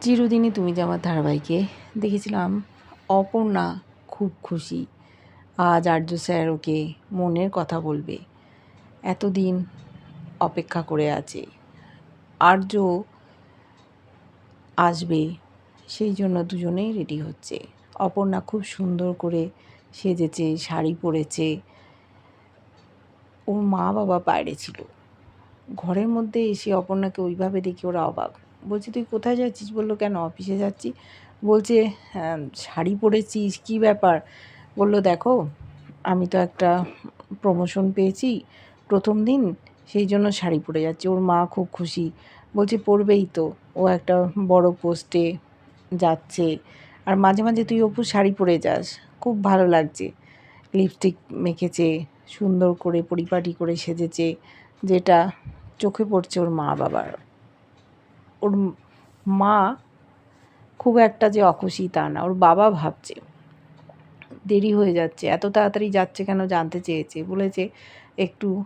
চিরদিনই তুমি যে আমার ধারাবাহিকে দেখেছিলাম, অপর্ণা খুব খুশি। আজ আর্য স্যার ওকে মনের কথা বলবে। এতদিন অপেক্ষা করে আছে। আর্য আসবে, সেই জন্য দুজনেই রেডি হচ্ছে। অপর্ণা খুব সুন্দর করে সেজেছে, শাড়ি পরেছে। ওর মা বাবা বাইরে ছিল। ঘরের মধ্যে এসে অপর্ণাকে ওইভাবে দেখে ওরা অবাক। বলছি তুই কোথায় যাচ্ছিস? বলল কেন অফিসে যাচ্ছি। বলছে "হ্যাঁ, শাড়ি পরেছিস কী ব্যাপার? বলল দেখো আমি তো একটা প্রমোশন পেয়েছি প্রথম দিন সেই জন্য শাড়ি পরে যাচ্ছি। ওর মা খুব খুশি। বলছে পরবেই তো ও একটা বড় পোস্টে যাচ্ছে। আর মাঝে মাঝে তুই অপু শাড়ি পরে যাস খুব ভালো লাগছে। লিপস্টিক মেখেছে সুন্দর করে পরিপাটি করে সেজেছে যেটা চোখে পড়ছে ওর মা বাবার। ওর মা খুব একটা যে অখুশি তা না, ওর বাবা ভাবছে। দেরি হয়ে যাচ্ছে, এত তাড়াতাড়ি যাচ্ছে কেন জানতে চেয়েছে? বলেছে, একটু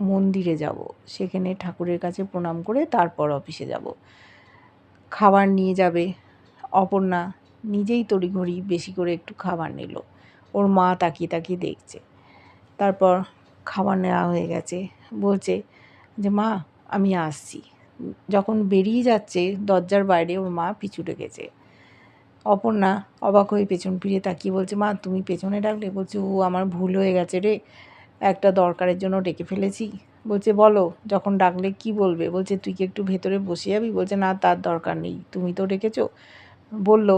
মন্দিরে যাব, সেখানে ঠাকুরের কাছে প্রণাম করে তারপর অফিসে যাব। খাবার নিয়ে যাবে। অপর্ণা নিজেই তড়িঘড়ি বেশি করে একটু খাবার নিল। ওর মা তাকিয়ে তাকিয়ে দেখছে। তারপর খাবার নেওয়া হয়ে গেছে। বলছে যে, মা, আমি আসছি। যখন বেরিয়ে যাচ্ছে, দরজার বাইরে ওর মা পিছু ডেকেছে অপর্ণা অবাক হয়ে পেছন ফিরে তাকিয়ে বলছে, মা, তুমি পেছনে ডাকলে? বলছে, ও, আমার ভুল হয়ে গেছে রে। একটা দরকারের জন্য ডেকে ফেলেছি। বলছে, বলো, যখন ডাকলে কি বলবে? বলছে, তুই কি একটু ভেতরে বসে যাবি? বলছে, না, তার দরকার নেই। তুমি তো ডেকেছো? বলল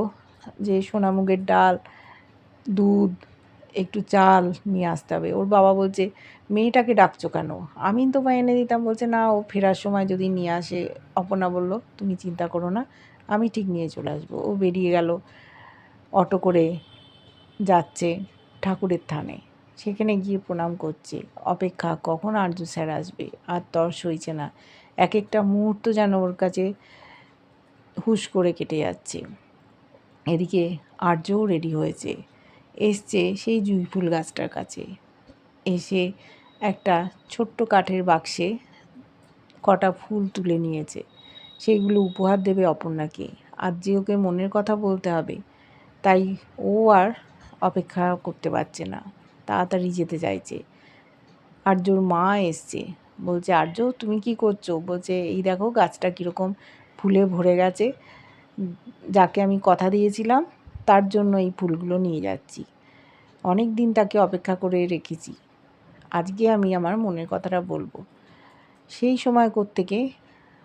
যে সোনামুগের ডাল, দুধ, একটু চাল নিয়ে আসতে হবে। ওর বাবা বলছে মেয়েটাকে ডাকছো কেন? আমি তো বা এনে দিতাম, বলছে, না, ও ফেরার সময় যদি নিয়ে আসে। অপনা বলল, তুমি চিন্তা করো না, আমি ঠিক নিয়ে চলে আসব। ও বেরিয়ে গেল অটো করে যাচ্ছে ঠাকুরের থানে। সেখানে গিয়ে প্রণাম করছে। অপেক্ষা, কখন আর্য স্যার আসবে? আর তর সইছে না। এক একটা মুহূর্ত যেন ওর কাছে হুশ করে কেটে যাচ্ছে। এদিকে আর্যও রেডি হয়েছে। এসছে সেই জুঁই ফুল গাছটার কাছে। এসে একটা ছোট্ট কাঠের বাক্সে কটা ফুল তুলে নিয়েছে। সেইগুলো উপহার দেবে অপর্ণাকে। আর যে ওকে মনের কথা বলতে হবে, তাই ও আর অপেক্ষা করতে পারছে না। তাড়াতাড়ি যেতে চাইছে। আর্যর মা এসছে। বলছে, আর্য, তুমি কি করছ? বলছে, এই দেখো, গাছটা কীরকম ফুলে ভরে গেছে। যাকে আমি কথা দিয়েছিলাম, তার জন্য এই ফুলগুলো নিয়ে যাচ্ছি। অনেক দিন তাকে অপেক্ষা করে রেখেছি। আজকে আমি আমার মনের কথাটা বলব। সেই সময় থেকে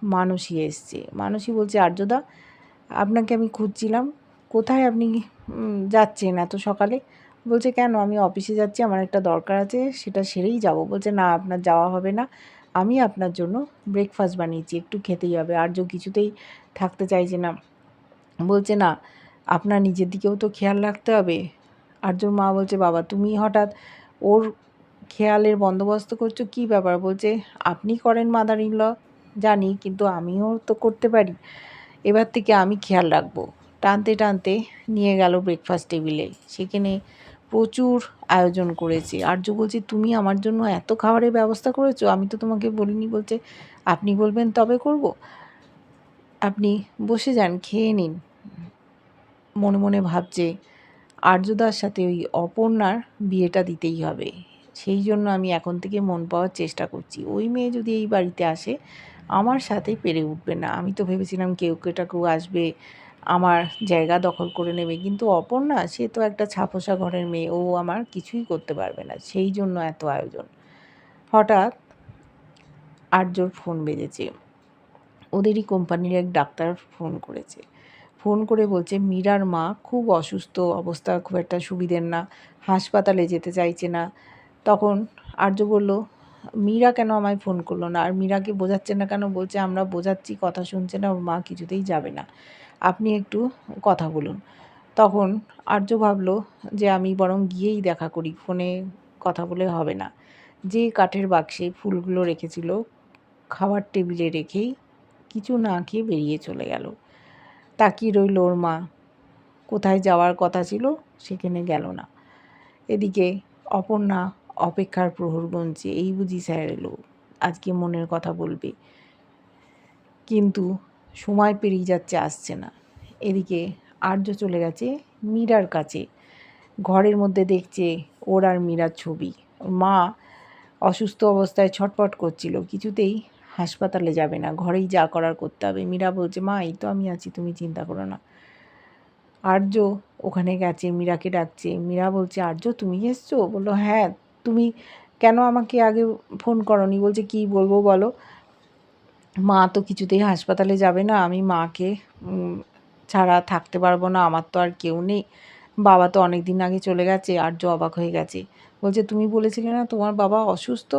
মানসী এসছে। মানসী বলছে, আর্যদা, আপনাকে আমি খুঁজছিলাম। কোথায় আপনি যাচ্ছেন এত সকালে? বলছে, কেন? আমি অফিসে যাচ্ছি, আমার একটা দরকার আছে, সেটা সেরেই যাব। বলছে, না, আপনার যাওয়া হবে না। আমি আপনার জন্য ব্রেকফাস্ট বানিয়েছি, একটু খেতেই হবে। আর্য কিছুতেই থাকতে চাইছে না। বলছে, না, আপনার নিজের দিকেও তো খেয়াল রাখতে হবে। আর্যর মা বলছে, বাবা, তুমি হঠাৎ ওর খেয়ালের বন্দোবস্ত করছ? কী ব্যাপার? বলছে, আপনি করেন মাদার ইন ল জানি, কিন্তু আমিও তো করতে পারি। এবার থেকে আমি খেয়াল রাখব। টানতে টানতে নিয়ে গেল ব্রেকফাস্ট টেবিলে সেখানে প্রচুর আয়োজন করেছে। আর্য বলছে, তুমি আমার জন্য এত খাবারের ব্যবস্থা করেছ? আমি তো তোমাকে বলিনি। বলছে, আপনি বলবেন তবে করব। আপনি বসে যান, খেয়ে নিন। মনে মনে ভাবছে আর্যদার সাথে ওই অপর্ণার বিয়েটা দিতেই হবে। সেই জন্য আমি এখন থেকে মন পাওয়ার চেষ্টা করছি। ওই মেয়ে যদি এই বাড়িতে আসে, আমার সাথে পেরে উঠবে না। আমি তো ভেবেছিলাম কেউ কেটা কেউ আসবে, আমার জায়গা দখল করে নেবে। কিন্তু অপর্ণা, সে তো একটা ছাপোষা ঘরের মেয়ে। ও আমার কিছুই করতে পারবে না। সেই জন্য এত আয়োজন। হঠাৎ আর্যর ফোন বেজেছে। ওদেরই কোম্পানির এক ডাক্তার ফোন করেছে। ফোন করে বলছে, মীরার মা খুব অসুস্থ। অবস্থা খুব একটা সুবিধের না। হাসপাতালে যেতে চাইছে না। তখন আর্য বলল, মীরা কেন আমায় ফোন করল না? আর মীরাকে বোঝাচ্ছে না কেন? বলছে, আমরা বোঝাচ্ছি, কথা শুনছে না, ওর মা কিছুতেই যাবে না। আপনি একটু কথা বলুন। তখন আর্য ভাবলো যে আমি বরং গিয়েই দেখা করি, ফোনে কথা বলে হবে না। যে কাঠের বাক্সে ফুলগুলো রেখেছিল, খাবার টেবিলে রেখেই কিছু না খেয়ে বেরিয়ে চলে গেল। তাকিয়ে রইল ওর মা। কোথায় যাওয়ার কথা ছিল, সেখানে গেল না। এদিকে অপর্ণা অপেক্ষার প্রহর গুনছে, এই বুঝি স্যার এলো। আজকে মনের কথা বলবে। কিন্তু সময় পেরিয়ে যাচ্ছে, আসছে না। এদিকে আর্য চলে গেছে মীরার কাছে। ঘরের মধ্যে দেখছে ওর আর মীরার ছবি। মা অসুস্থ অবস্থায় ছটপট করছিল, কিছুতেই হাসপাতালে যাবে না। ঘরেই যা করার করতে হবে। মীরা বলছে, মা, এই তো আমি আছি, তুমি চিন্তা করো না। আর্য ওখানে গেছে, মীরাকে ডাকছে। মীরা বলছে, আর্য, তুমি এসছো? বলল হ্যাঁ তুমি কেন আমাকে আগে ফোন করনি? বলছে, কি বলব বলো? মা তো কিছুতেই হাসপাতালে যাবে না। আমি মাকে ছাড়া থাকতে পারব না। আমার তো আর কেউ নেই। বাবা তো অনেক দিন আগে চলে গেছে আর্য অবাক হয়ে গেছে। বলছে, তুমি বলেছিলে না তোমার বাবা অসুস্থ?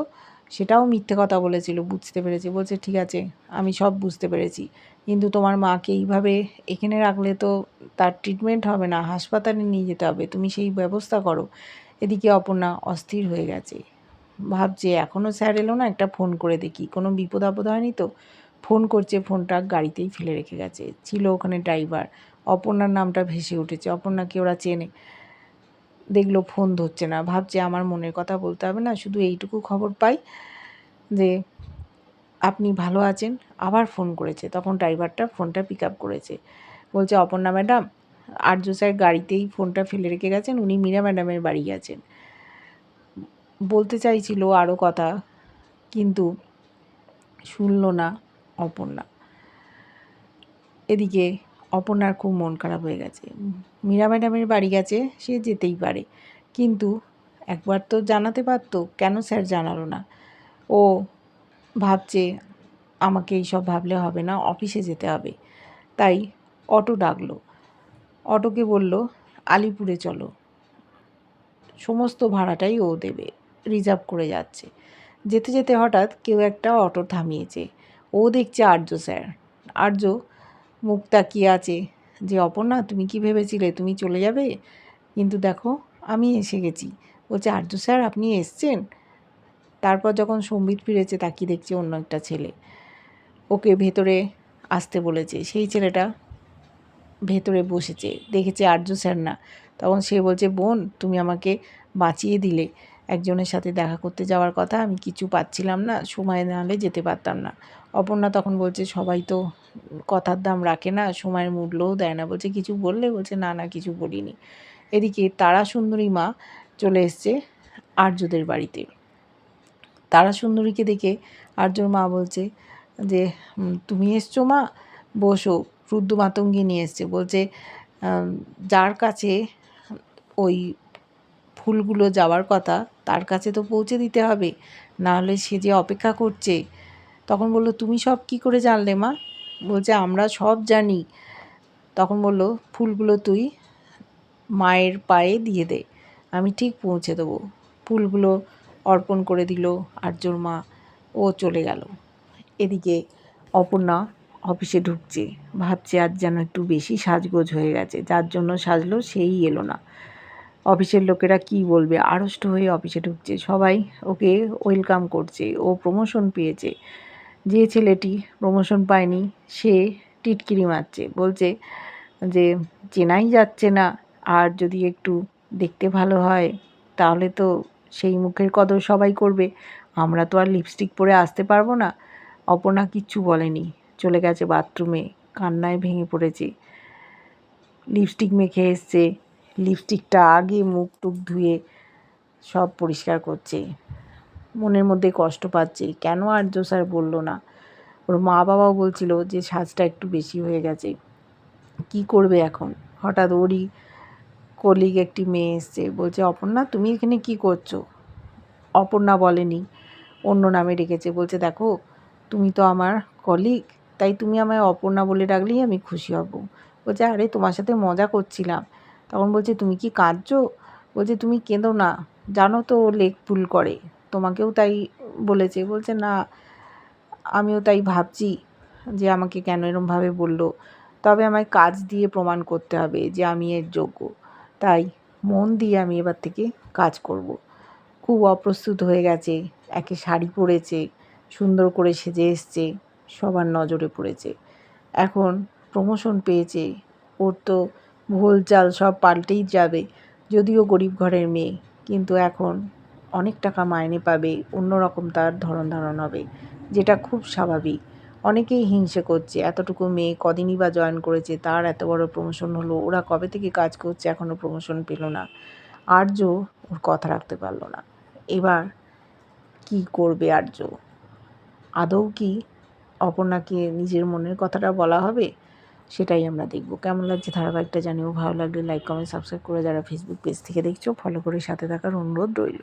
সেটাও মিথ্যে কথা বলেছিল, বুঝতে পেরেছি। বলছে, ঠিক আছে, আমি সব বুঝতে পেরেছি। কিন্তু তোমার মাকে এইভাবে এখানে রাখলে তো তার ট্রিটমেন্ট হবে না। হাসপাতালে নিয়ে যেতে হবে। তুমি সেই ব্যবস্থা করো। এদিকে অপর্ণা অস্থির হয়ে গেছে। ভাবছে এখনও স্যার এলো না? একটা ফোন করে দেখি। কোনো বিপদ আপদ হয়নি তো? ফোন করছে, ফোনটা গাড়িতেই ফেলে রেখে গেছে। ছিল ওখানে ড্রাইভার। অপর্ণার নামটা ভেসে উঠেছে। অপর্ণাকে ওরা চেনে। দেখল ফোন ধরছে না। ভাবছে, আমার মনের কথা বলতে হবে না, শুধু এইটুকু খবর পাই যে, আপনি ভালো আছেন। আবার ফোন করেছে। তখন ড্রাইভারটা ফোনটা পিক আপ করেছে। বলছে, অপর্ণা ম্যাডাম আর্য স্যার গাড়িতেই ফোনটা ফেলে রেখে গেছেন। উনি মীরা ম্যাডামের বাড়ি গেছেন বলতে চাইছিল আরও কথা, কিন্তু শুনল না অপর্ণা। এদিকে অপর্ণার খুব মন খারাপ হয়ে গেছে। মীরা ম্যাডামের বাড়ি গেছে, সে যেতেই পারে। কিন্তু একবার তো জানাতে পারতো, কেন স্যার জানালো না? ও ভাবছে, আমাকে এইসব ভাবলে হবে না, অফিসে যেতে হবে। তাই অটো ডাকলো। অটোকে বলল, আলিপুরে চলো। সমস্ত ভাড়াটাই ও দেবে, রিজার্ভ করে যাচ্ছে। যেতে যেতে হঠাৎ কেউ একটা অটো থামিয়েছে। ও দেখছে আর্য, স্যার। আর্য মুখ তাকিয়ে আছে? যে অপর্ণা, তুমি কি ভেবেছিলে? তুমি চলে যাবে? কিন্তু দেখো, আমি এসে গেছি। বলছে, আর্য, স্যার, আপনি এসছেন? তারপর যখন সম্বিত ফিরেছে, তাকিয়ে দেখছে অন্য একটা ছেলে। ওকে ভেতরে আসতে বলেছে। সেই ছেলেটা ভেতরে বসেছে, দেখেছে আর্য স্যার না। তখন সে বলছে, বোন, তুমি আমাকে বাঁচিয়ে দিলে। একজনের সাথে দেখা করতে যাওয়ার কথা আমি কিছু পাচ্ছিলাম না, সময় নাহলে যেতে পারতাম না। অপর্ণা তখন বলছে, সবাই তো কথার দাম রাখে না, সময়ের মূল্যও দেয় না। বলছে, কিছু বললে? বলছে, না না, কিছু বলিনি। এদিকে তারা সুন্দরী মা চলে এসছে আর্যদের বাড়িতে। তারা সুন্দরীকে দেখে আর্যর মা বলছে যে তুমি এসছো মা, বসো। রুদ্র মাতঙ্গি নিয়ে এসছে, বলছে যার কাছে ওই ফুলগুলো যাওয়ার কথা, তার কাছে তো পৌঁছে দিতে হবে নাহলে সে যে অপেক্ষা করছে। তখন বলল, তুমি সব কি করে জানলে মা? বলছে, আমরা সব জানি। তখন বলল, ফুলগুলো তুই মায়ের পায়ে দিয়ে দে, আমি ঠিক পৌঁছে দেবো। ফুলগুলো অর্পণ করে দিল আর্যর মা, ও চলে গেল। এদিকে অপর্ণা অফিসে ঢুকছে। ভাবছে আজ যেন একটু বেশি সাজগোজ হয়ে গেছে, যার জন্য সাজলো সেই এলো না। অফিসের লোকেরা কি বলবে? আড়ষ্ট হয়ে অফিসে ঢুকছে। সবাই ওকে ওয়েলকাম করছে। ও প্রমোশন পেয়েছে। যে ছেলেটি প্রমোশন পায়নি, সে টিটকিরি মারছে। বলছে যে, চেনাই যাচ্ছে না। আর যদি একটু দেখতে ভালো হয়, তাহলে তো সেই মুখের কদর সবাই করবে। আমরা তো আর লিপস্টিক পরে আসতে পারব না। অপর্ণা কিচ্ছু বলেনি। চলে গেছে বাথরুমে, কান্নায় ভেঙে পড়েছে। লিপস্টিক মেখে এসছে, লিপস্টিকটা আগে মুখ টুক ধুয়ে সব পরিষ্কার করছে। মনের মধ্যে কষ্ট পাচ্ছে, কেন আর্য স্যার বলল না? ওর মা বাবাও বলছিল যে সাজটা একটু বেশি হয়ে গেছে। কি করবে এখন? হঠাৎ ওরই কলিগ একটি মেয়ে এসছে, বলছে, অপর্ণা, তুমি এখানে কি করছ? অপর্ণা বলেনি, অন্য নামে রেখেছে বলছে, দেখো, তুমি তো আমার কলিগ তাই তুমি আমায় অপর্ণা বলে ডাকলেই আমি খুশি হব। বলছে, আরে, তোমার সাথে মজা করছিলাম। তখন বলছে, তুমি কি কাঁদছো? বলছে, তুমি কেঁদো না। জানো তো ও লেগ পুল করে। তোমাকেও তাই বলেছে। বলছে, না, আমিও তাই ভাবছি যে আমাকে কেন এরমভাবে বলল। তবে আমায় কাজ দিয়ে প্রমাণ করতে হবে যে আমি এর যোগ্য। তাই মন দিয়ে আমি এবার থেকে কাজ করব। খুব অপ্রস্তুত হয়ে গেছে। একে শাড়ি পরেছে, সুন্দর করে সেজে এসছে। সবার নজরে পড়েছে। এখন প্রমোশন পেয়েছে, ওর তো ভুল চাল সব পাল্টেই যাবে, যদিও গরিব ঘরের মেয়ে, কিন্তু এখন অনেক টাকা মাইনে পাবে, অন্যরকম তার ধরন ধারণ হবে, যেটা খুব স্বাভাবিক। অনেকেই হিংসে করছে, এতটুকু মেয়ে কদিনই বা জয়েন করেছে, তার এত বড় প্রমোশন হলো, ওরা কবে থেকে কাজ করছে এখনও প্রমোশন পেল না। আর্য ওর কথা রাখতে পারল না। এবার কি করবে আর্য? আদৌ কি অপর্ণাকে নিজের মনের কথাটা বলা হবে, সেটাই আমরা দেখব। কেমন লাগছে ধারাবাহিকটা জানিও? ভালো লাগলে লাইক কমেন্ট সাবস্ক্রাইব করে যারা ফেসবুক পেজ থেকে দেখছ ফলো করে সাথে থাকার অনুরোধ রইল।